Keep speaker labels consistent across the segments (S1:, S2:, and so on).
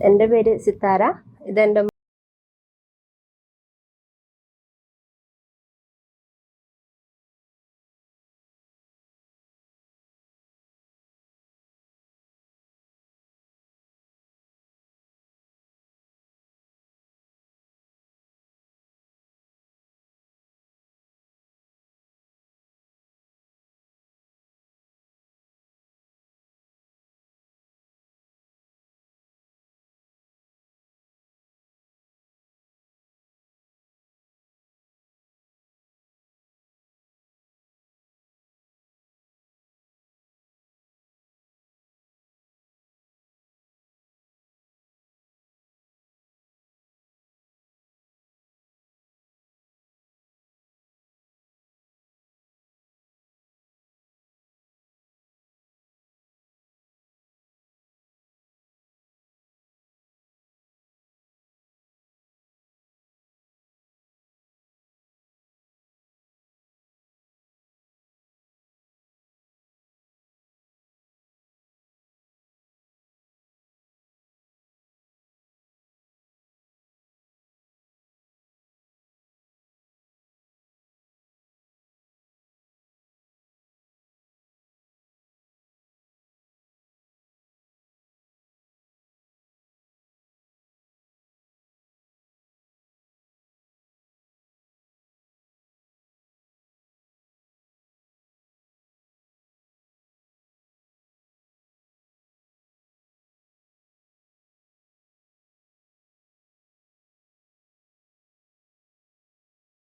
S1: എന്റെ പേര് സിത്താര. ഇതെന്റെ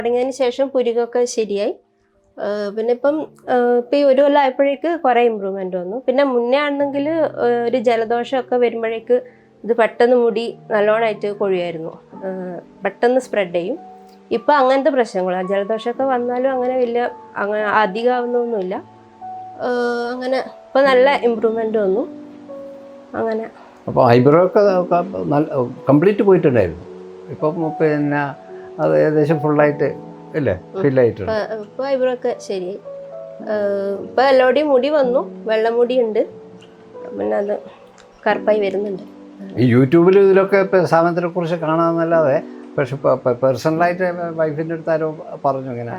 S1: തുടങ്ങിയതിന് ശേഷം പുരുകൊക്കെ ശരിയായി. പിന്നെ ഇപ്പം ഇപ്പം ഈ ഒരു കൊല്ലം ആയപ്പോഴേക്ക് കുറേ ഇമ്പ്രൂവ്മെന്റ് വന്നു. പിന്നെ മുന്നേ ആണെങ്കിൽ ഒരു ജലദോഷമൊക്കെ വരുമ്പോഴേക്ക് ഇത് പെട്ടെന്ന് മുടി നല്ലോണമായിട്ട് കൊഴിയായിരുന്നു. പെട്ടെന്ന് സ്പ്രെഡ് ചെയ്യും. ഇപ്പം അങ്ങനത്തെ പ്രശ്നങ്ങളാണ് ജലദോഷമൊക്കെ വന്നാലും അങ്ങനെ വലിയ അങ്ങനെ അധികമാവുന്നൊന്നുമില്ല. അങ്ങനെ ഇപ്പം നല്ല ഇമ്പ്രൂവ്മെന്റ് വന്നു. അങ്ങനെ.
S2: അപ്പോൾ ഐബ്രോ ഒക്കെ കംപ്ലീറ്റ് പോയിട്ടുണ്ടായിരുന്നു. ഇപ്പം പിന്നെ അത് ഏകദേശം ഫുള്ളായിട്ട് ഇല്ലേ? ഫില്ലായിട്ടുണ്ട്
S1: ഫിൽ ഐബ്രോ ഒക്കെ ശരിയായി ഇപ്പൊ എല്ലാവരുടെയും മുടി വന്നു. വെള്ളമുടി ഉണ്ട് പിന്നെ അത് കറുപ്പായി വരുന്നുണ്ട്.
S2: ഈ യൂട്യൂബിൽ ഇതിലൊക്കെ ഇപ്പം സാമത്തിനെ കുറിച്ച് കാണാമെന്നല്ലാതെ പക്ഷെ പേഴ്സണലായിട്ട് വൈഫിന്റെ അടുത്ത് ആരോ പറഞ്ഞു ഇങ്ങനെ.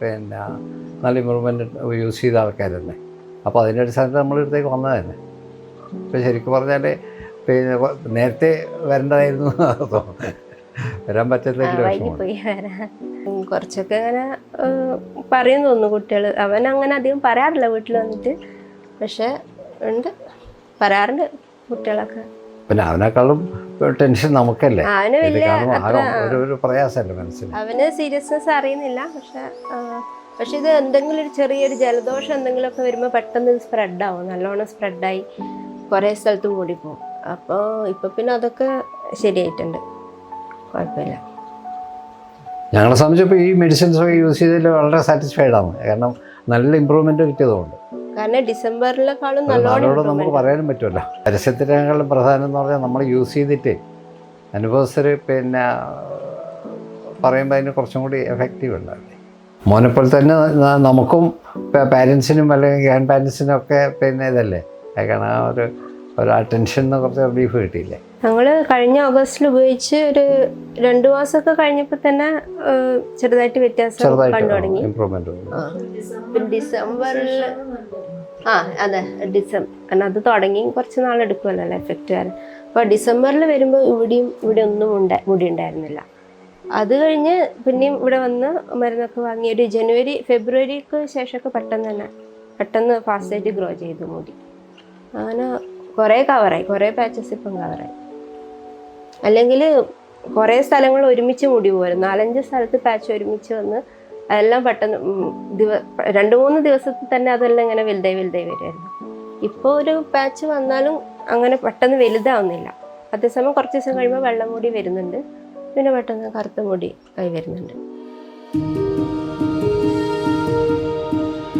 S2: പിന്നെ നല്ല ഇമ്പ്രൂവ്മെന്റ് യൂസ് ചെയ്ത ആൾക്കാരല്ലേ. അപ്പോൾ അതിന്റെ അടിസ്ഥാനത്തിൽ നമ്മുടെ അടുത്തേക്ക് വന്നത് തന്നെ ഇപ്പം ശരിക്കും പറഞ്ഞാൽ പിന്നെ നേരത്തെ വരേണ്ടതായിരുന്നു വരാൻ പറ്റത്തില്ല
S1: കുറച്ചൊക്കെ അങ്ങനെ പറയുന്നു പറയും തോന്നുന്നു കുട്ടികൾ അവൻ അങ്ങനെ അധികം പറയാറില്ല വീട്ടിൽ വന്നിട്ട്. പക്ഷെ ഉണ്ട്. പറയാറുണ്ട് കുട്ടികളൊക്കെ.
S2: പിന്നെ അവനേക്കാളും ടെൻഷൻ നമുക്കല്ലേ? ഒരു പ്രയാസമല്ലേ
S1: അവന് സീരിയസ്നെസ് അറിയുന്നില്ല. പക്ഷെ പക്ഷെ ഇത് എന്തെങ്കിലും ഒരു ചെറിയൊരു ജലദോഷം എന്തെങ്കിലുമൊക്കെ വരുമ്പോൾ പെട്ടെന്ന് ഇത് സ്പ്രെഡ് ആവും നല്ലോണം സ്പ്രെഡായി കുറേ സ്ഥലത്തും കൂടി പോകും അപ്പോൾ ഇപ്പം പിന്നെ അതൊക്കെ ശരിയായിട്ടുണ്ട്. കുഴപ്പമില്ല.
S2: ഞങ്ങളെ സംബന്ധിച്ചപ്പോൾ ഈ മെഡിസിൻസ് ഒക്കെ യൂസ് ചെയ്തതിൽ വളരെ സാറ്റിസ്ഫൈഡ് ആണ്. കാരണം നല്ല ഇമ്പ്രൂവ്മെന്റ് കിട്ടിയതുകൊണ്ട്.
S1: കാരണം ഡിസംബറിലെക്കാളും
S2: കാലം
S1: നല്ലോണം
S2: നമുക്ക്. പറയാനും പറ്റുമല്ലോ. പരസ്യത്തിനേക്കാളും പ്രധാനം എന്ന് പറഞ്ഞാൽ നമ്മൾ യൂസ് ചെയ്തിട്ട് അനുഭവസ്ഥർ പിന്നെ പറയുമ്പോൾ അതിന് കുറച്ചും കൂടി എഫക്റ്റീവ് ഉണ്ടാവില്ലേ മോനെപ്പോൾ തന്നെ നമുക്കും പാരൻസിനും അല്ലെങ്കിൽ ഗ്രാൻഡ് പാരൻസിനും ഒക്കെ പിന്നെ ഇതല്ലേ? കാരണം ആ ഒരു ഒരു അറ്റൻഷൻ കുറച്ച് റിലീഫ് കിട്ടിയില്ലേ?
S1: ഞങ്ങൾ കഴിഞ്ഞ ഓഗസ്റ്റിൽ ഉപയോഗിച്ച് ഒരു രണ്ടു മാസമൊക്കെ കഴിഞ്ഞപ്പോൾ തന്നെ ചെറുതായിട്ട് വ്യത്യാസം കണ്ടു തുടങ്ങി. ഡിസംബറിൽ ആ. അതെ ഡിസംബർ കാരണം അത് തുടങ്ങി കുറച്ച് നാളെടുക്കുമല്ലോ എഫക്റ്റ് വരാൻ. അപ്പോൾ ഡിസംബറിൽ വരുമ്പോൾ ഇവിടെയും ഇവിടെ ഒന്നും ഉണ്ട മുടി ഉണ്ടായിരുന്നില്ല. അത് കഴിഞ്ഞ് പിന്നെയും ഇവിടെ വന്ന് മരുന്നൊക്കെ വാങ്ങി ഒരു ജനുവരി ഫെബ്രുവരിക്ക് ശേഷമൊക്കെ പെട്ടെന്ന് തന്നെ പെട്ടെന്ന് ഫാസ്റ്റായിട്ട് ഗ്രോ ചെയ്തു മുടി. അങ്ങനെ കുറേ കവറായി കുറേ പാച്ചസ് ഇപ്പം കവറായി അല്ലെങ്കിൽ കുറേ സ്ഥലങ്ങൾ ഒരുമിച്ച് മുടി പോരും. നാലഞ്ച് സ്ഥലത്ത് പാച്ച് ഒരുമിച്ച് വന്ന് അതെല്ലാം പെട്ടെന്ന് ദിവ രണ്ട് മൂന്ന് ദിവസത്തിൽ തന്നെ അതെല്ലാം ഇങ്ങനെ വലുതായി വലുതായി വരുമായിരുന്നു ഇപ്പോൾ ഒരു പാച്ച് വന്നാലും അങ്ങനെ പെട്ടെന്ന് വലുതാവുന്നില്ല. അതേസമയം കുറച്ച് ദിവസം കഴിയുമ്പോൾ വെള്ളം മുടി വരുന്നുണ്ട്. പിന്നെ പെട്ടെന്ന് കറുത്ത മുടി ആയി വരുന്നുണ്ട്.